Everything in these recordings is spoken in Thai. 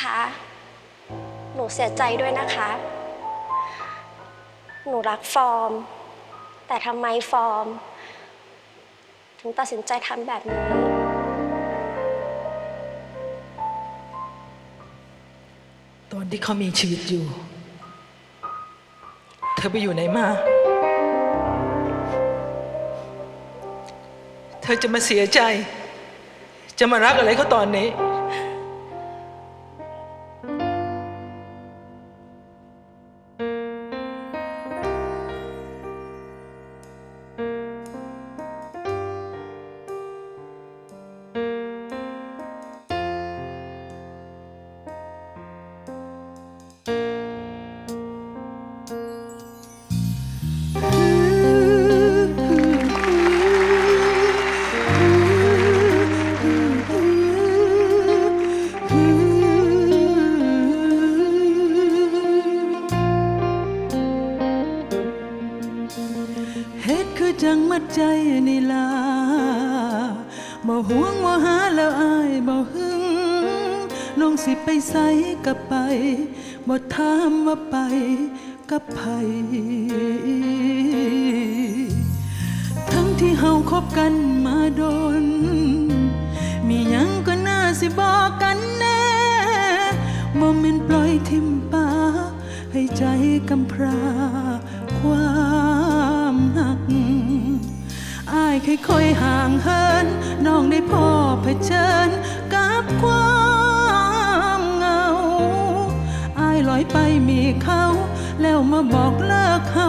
คะ หนูเสียใจด้วยนะคะ หนูรักฟอร์ม แต่ทำไมฟอร์ม ถึงตัดสินใจทำแบบนี้ ตอนที่เขามีชีวิตอยู่ เธอไปอยู่ไหนมา เธอจะมาเสียใจ จะมารักอะไรเขาตอนนี้ จังมัดใจนี่ล่ะบ่ห่วงบ่หาแล้วอายบ่หึงน้องสิไปไสก็ไปบ่ถามว่าไปกับไผทั้งที่เฮาคบกันมาโดน มีหยังก็น่าสิบอกกันแน่บ่แม่นปล่อยทิมป่าให้ใจกำพร้าความ หักอายค่อยๆห่างเหินน้องได้พ่อเผชิญกับความเหงาอายลอยไปมีเขา แล้วมาบอกเลิกเขา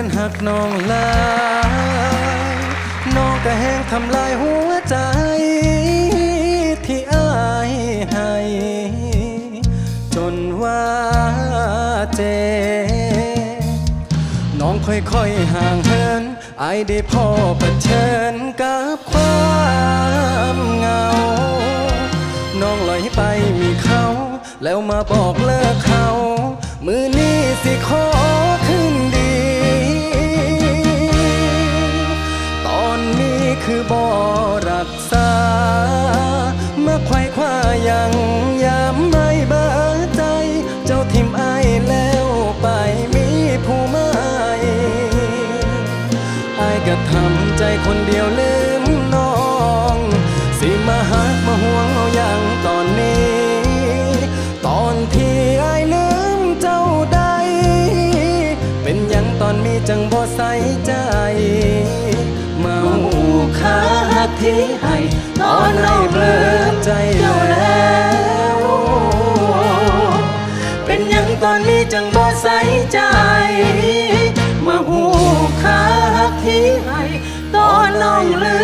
นั้นหักน้องลายน้องก็แห้งทำลายหัวใจ ที่อายให้ จนว่าเจ น้องค่อยๆห่างเหินอายได้พอประเชิญกับความเหงา น้องลอยไปมีเขา แล้วมาบอกเลิกเขา มาควายคว้ายังยามไม่เบิดใจ เจ้าทิมไอายแล้วไปมีผู้ใหม่อายก็ทำใจคนเดียวลืมน้อง สิมาหักมาห่วงเอาอย่างตอนนี้ ตอนที่อายลืมเจ้าได้ เป็นยังตอนมีจังบ่ใส่ใจมาหูค่าหักที่ให้ตอนให้เบล้ว จังบ่ใส่ใจ มาหูคักที่ให้ตอนน้องลื